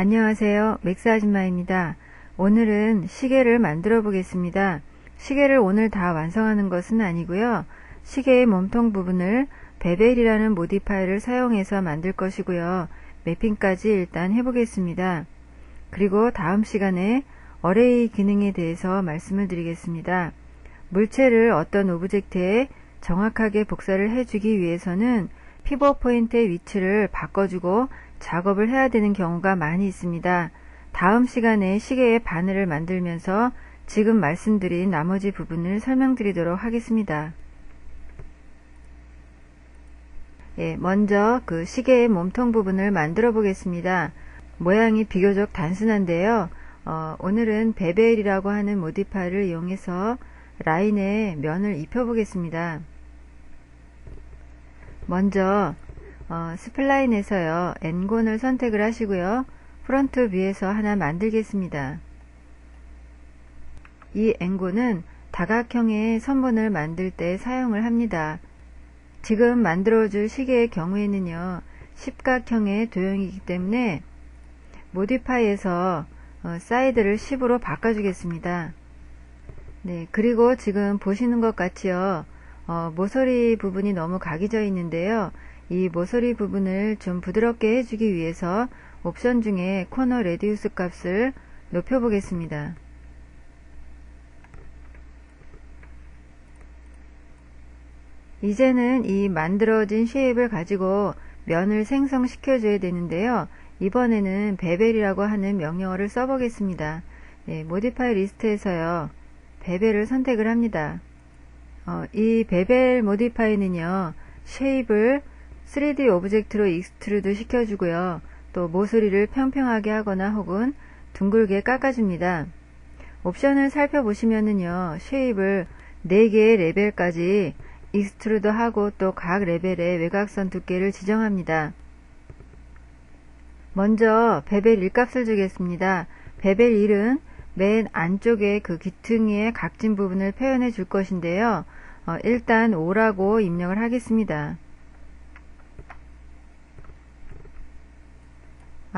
안녕하세요. 맥스 아줌마입니다. 오늘은 시계를 만들어 보겠습니다. 시계를 오늘 다 완성하는 것은 아니고요. 시계의 몸통 부분을 베벨이라는 모디파이를 사용해서 만들 것이고요. 매핑까지 일단 해보겠습니다. 그리고 다음 시간에 어레이 기능에 대해서 말씀을 드리겠습니다. 물체를 어떤 오브젝트에 정확하게 복사를 해주기 위해서는 피벗 포인트의 위치를 바꿔주고 작업을 해야 되는 경우가 많이 있습니다. 다음 시간에 시계의 바늘을 만들면서 지금 말씀드린 나머지 부분을 설명드리도록 하겠습니다. 예, 먼저 그 시계의 몸통 부분을 만들어 보겠습니다. 모양이 비교적 단순한데요. 어, 오늘은 베벨이라고 하는 모디파이를 이용해서 라인에 면을 입혀 보겠습니다. 먼저 어, 스플라인에서요. N곤을 선택을 하시고요. 프론트 뷰에서 하나 만들겠습니다. 이 N곤은 다각형의 선본을 만들 때 사용을 합니다. 지금 만들어줄 시계의 경우에는요. 십각형의 도형이기 때문에 모디파이에서 어, 사이드를 10으로 바꿔주겠습니다. 네 그리고 지금 보시는 것 같이요. 어, 모서리 부분이 너무 각이 져 있는데요. 이 모서리 부분을 좀 부드럽게 해주기 위해서 옵션 중에 코너 레디우스 값을 높여 보겠습니다. 이제는 이 만들어진 쉐입을 가지고 면을 생성시켜 줘야 되는데요. 이번에는 베벨이라고 하는 명령어를 써보겠습니다. 네, 모디파이 리스트에서요. 베벨을 선택을 합니다. 어, 이 베벨 모디파이는요. 쉐입을 3D 오브젝트로 익스트루드 시켜주고요. 또 모서리를 평평하게 하거나 혹은 둥글게 깎아줍니다. 옵션을 살펴보시면은요. 쉐입을 4개의 레벨까지 익스트루드 하고 또 각 레벨의 외곽선 두께를 지정합니다. 먼저 베벨 1값을 주겠습니다. 베벨 1은 맨 안쪽에 그 귀퉁이의 각진 부분을 표현해 줄 것인데요. 어, 일단 5라고 입력을 하겠습니다.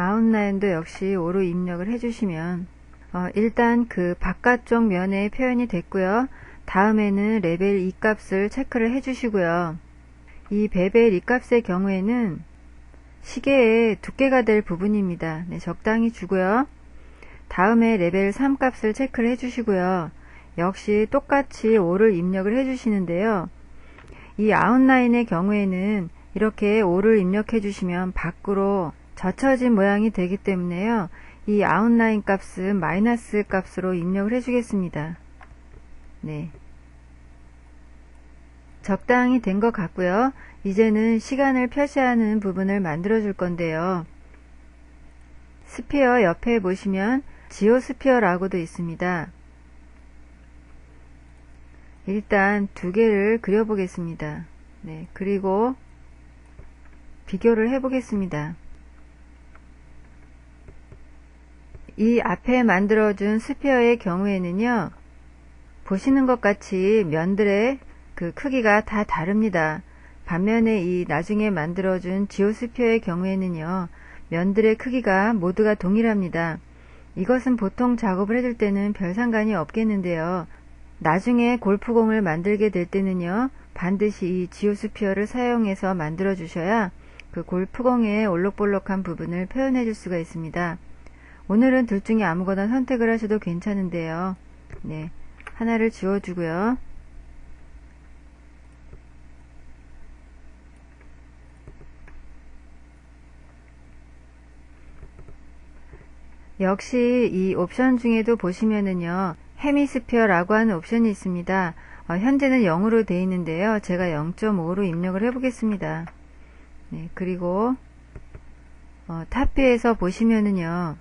아웃라인도 역시 5로 입력을 해주시면 어, 일단 그 바깥쪽 면에 표현이 됐고요. 다음에는 레벨 2 값을 체크를 해주시고요. 이 베벨 2 값의 경우에는 시계의 두께가 될 부분입니다. 네, 적당히 주고요. 다음에 레벨 3 값을 체크를 해주시고요. 역시 똑같이 5를 입력을 해주시는데요. 이 아웃라인의 경우에는 이렇게 5를 입력해 주시면 밖으로 젖혀진 모양이 되기 때문에요. 이 아웃라인 값은 마이너스 값으로 입력을 해주겠습니다. 네. 적당히 된 것 같고요. 이제는 시간을 표시하는 부분을 만들어 줄 건데요. 스피어 옆에 보시면 지오스피어라고도 있습니다. 일단 두 개를 그려보겠습니다. 네, 그리고 비교를 해보겠습니다. 이 앞에 만들어준 스피어의 경우에는요, 보시는 것 같이 면들의 그 크기가 다 다릅니다. 반면에 이 나중에 만들어준 지오스피어의 경우에는요, 면들의 크기가 모두가 동일합니다. 이것은 보통 작업을 해줄 때는 별 상관이 없겠는데요. 나중에 골프공을 만들게 될 때는요 반드시 이 지오스피어를 사용해서 만들어 주셔야 그 골프공의 올록볼록한 부분을 표현해 줄 수가 있습니다 오늘은 둘 중에 아무거나 선택을 하셔도 괜찮은데요 네 하나를 지워 주고요 역시 이 옵션 중에도 보시면은요 헤미스피어라고 하는 옵션이 있습니다. 어, 현재는 0으로 되어 있는데요. 제가 0.5로 입력을 해 보겠습니다. 네, 그리고 어, 탑뷰에서 보시면은요.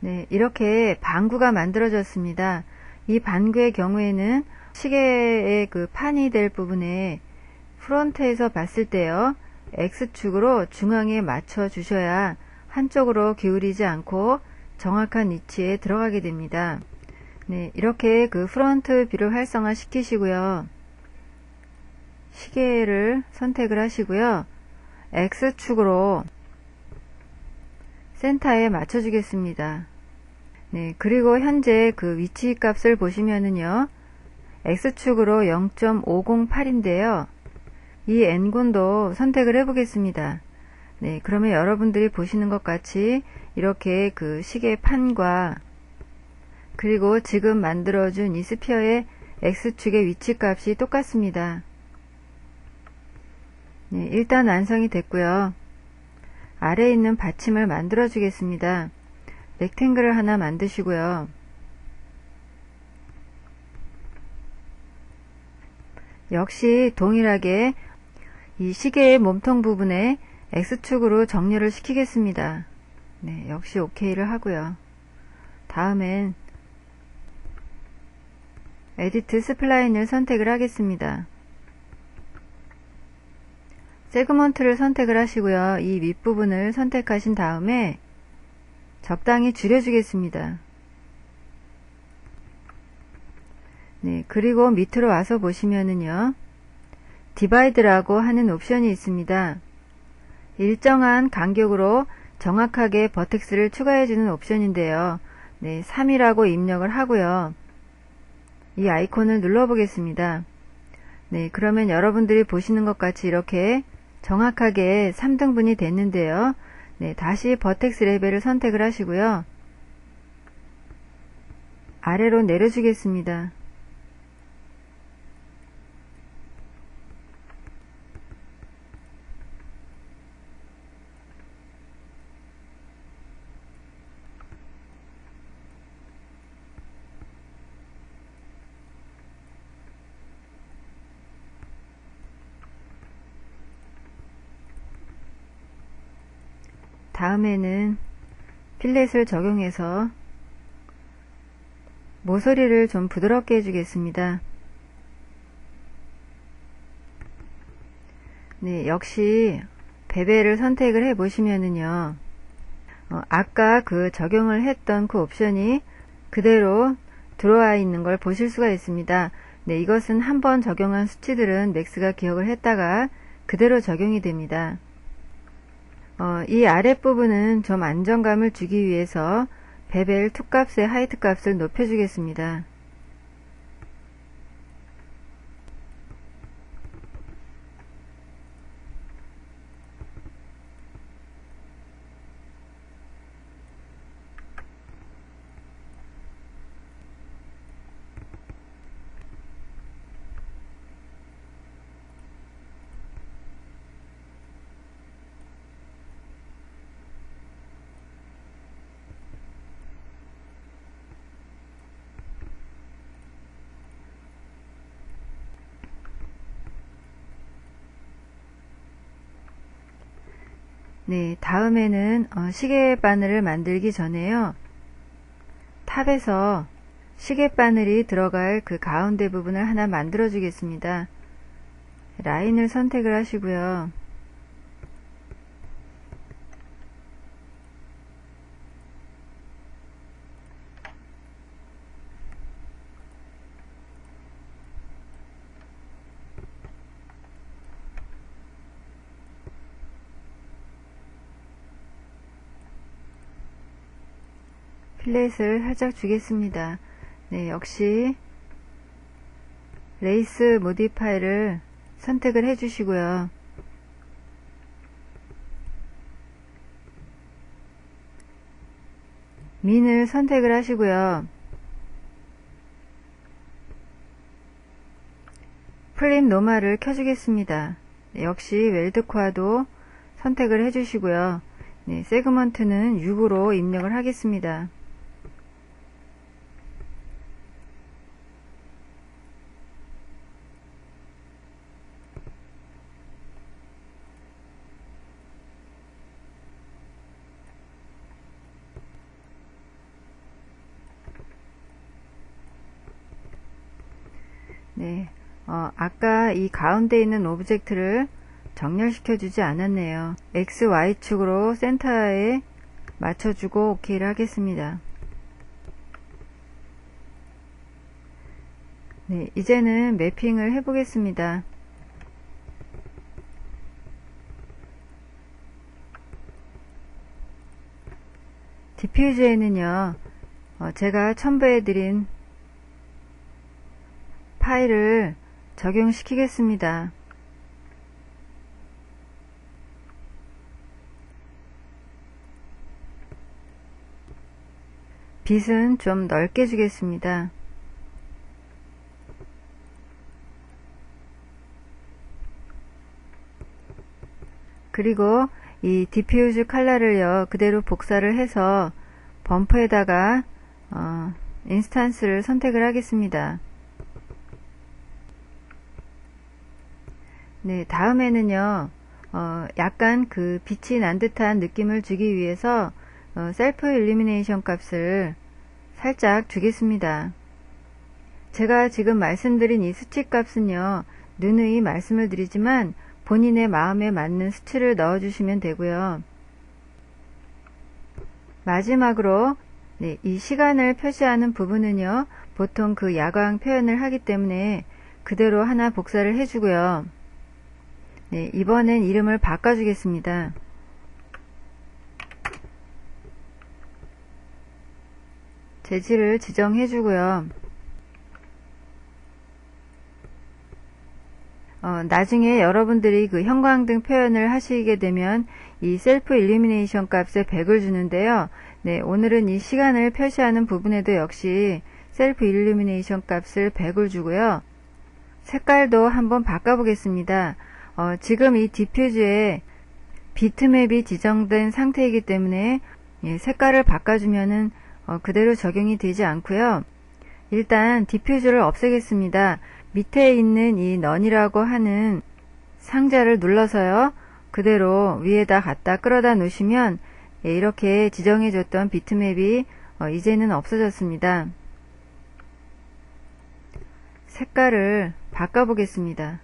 네, 이렇게 방구가 만들어졌습니다. 이 방구의 경우에는 시계의 그 판이 될 부분에 프론트에서 봤을 때요. X축으로 중앙에 맞춰 주셔야 한쪽으로 기울이지 않고 정확한 위치에 들어가게 됩니다. 네, 이렇게 그 프론트 뷰를 활성화 시키시고요. 시계를 선택을 하시고요. X축으로 센터에 맞춰주겠습니다. 네, 그리고 현재 그 위치 값을 보시면은요. X축으로 0.508인데요. 이 N군도 선택을 해보겠습니다. 네, 그러면 여러분들이 보시는 것 같이 이렇게 그 시계 판과 그리고 지금 만들어준 이 스피어의 X축의 위치 값이 똑같습니다. 네, 일단 완성이 됐고요. 아래에 있는 받침을 만들어 주겠습니다. 렉탱글을 하나 만드시고요. 역시 동일하게 이 시계의 몸통 부분에 X축으로 정렬을 시키겠습니다. 네, 역시 OK를 하고요. 다음엔 에디트 스플라인을 선택을 하겠습니다. 세그먼트를 선택을 하시고요. 이 윗부분을 선택하신 다음에 적당히 줄여주겠습니다. 네, 그리고 밑으로 와서 보시면은요. 디바이드라고 하는 옵션이 있습니다. 일정한 간격으로 정확하게 버텍스를 추가해주는 옵션인데요. 네, 3이라고 입력을 하고요. 이 아이콘을 눌러보겠습니다. 네, 그러면 여러분들이 보시는 것 같이 이렇게 정확하게 3등분이 됐는데요. 네, 다시 버텍스 레벨을 선택을 하시고요. 아래로 내려주겠습니다. 다음에는 필렛을 적용해서 모서리를 좀 부드럽게 해주겠습니다. 네, 역시 베벨을 선택을 해 보시면은요. 어, 아까 그 적용을 했던 그 옵션이 그대로 들어와 있는 걸 보실 수가 있습니다. 네, 이것은 한번 적용한 수치들은 맥스가 기억을 했다가 그대로 적용이 됩니다. 어, 이 아랫부분은 좀 안정감을 주기 위해서 베벨 투값의 하이트 값을 높여주겠습니다. 네, 다음에는 어, 시계 바늘을 만들기 전에요. 탑에서 시계 바늘이 들어갈 그 가운데 부분을 하나 만들어 주겠습니다. 라인을 선택을 하시고요. 필렛을 살짝 주겠습니다. 네, 역시 레이스 모디파이를 선택을 해 주시고요. 민을 선택을 하시고요. 플립 노마를 켜주겠습니다. 네, 역시 웰드코아도 선택을 해주시고요. 네, 세그먼트는 6으로 입력을 하겠습니다. 네, 어, 아까 이 가운데 있는 오브젝트를 정렬시켜 주지 않았네요. X, Y축으로 센터에 맞춰주고 OK를 하겠습니다. 네, 이제는 매핑을 해보겠습니다. 디퓨즈에는요, 어, 제가 첨부해드린 파일을 적용시키겠습니다. 빛은 좀 넓게 주겠습니다. 그리고 이 디퓨즈 컬러를요 그대로 복사를 해서 범퍼에다가 어, 인스탄스를 선택을 하겠습니다. 네, 다음에는요, 어, 약간 그 빛이 난 듯한 느낌을 주기 위해서 어, 셀프 일루미네이션 값을 살짝 주겠습니다. 제가 지금 말씀드린 이 수치 값은요, 누누이 말씀을 드리지만 본인의 마음에 맞는 수치를 넣어주시면 되고요. 마지막으로 네, 이 시간을 표시하는 부분은요, 보통 그 야광 표현을 하기 때문에 그대로 하나 복사를 해주고요. 네, 이번엔 이름을 바꿔주겠습니다. 재질을 지정해 주고요. 어, 나중에 여러분들이 그 형광등 표현을 하시게 되면 이 셀프 일루미네이션 값에 100을 주는데요. 네, 오늘은 이 시간을 표시하는 부분에도 역시 셀프 일루미네이션 값을 100을 주고요. 색깔도 한번 바꿔보겠습니다. 어, 지금 이 디퓨즈에 비트맵이 지정된 상태이기 때문에 예, 색깔을 바꿔주면은 어, 그대로 적용이 되지 않고요. 일단 디퓨즈를 없애겠습니다. 밑에 있는 이 넌이라고 하는 상자를 눌러서요. 그대로 위에다 갖다 끌어다 놓으시면 예, 이렇게 지정해줬던 비트맵이 어, 이제는 없어졌습니다. 색깔을 바꿔보겠습니다.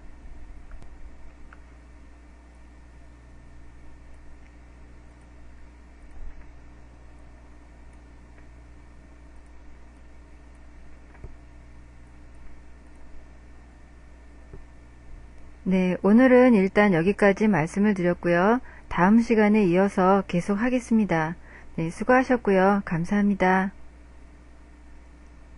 네, 오늘은 일단 여기까지 말씀을 드렸고요. 다음 시간에 이어서 계속 하겠습니다. 네, 수고하셨고요. 감사합니다.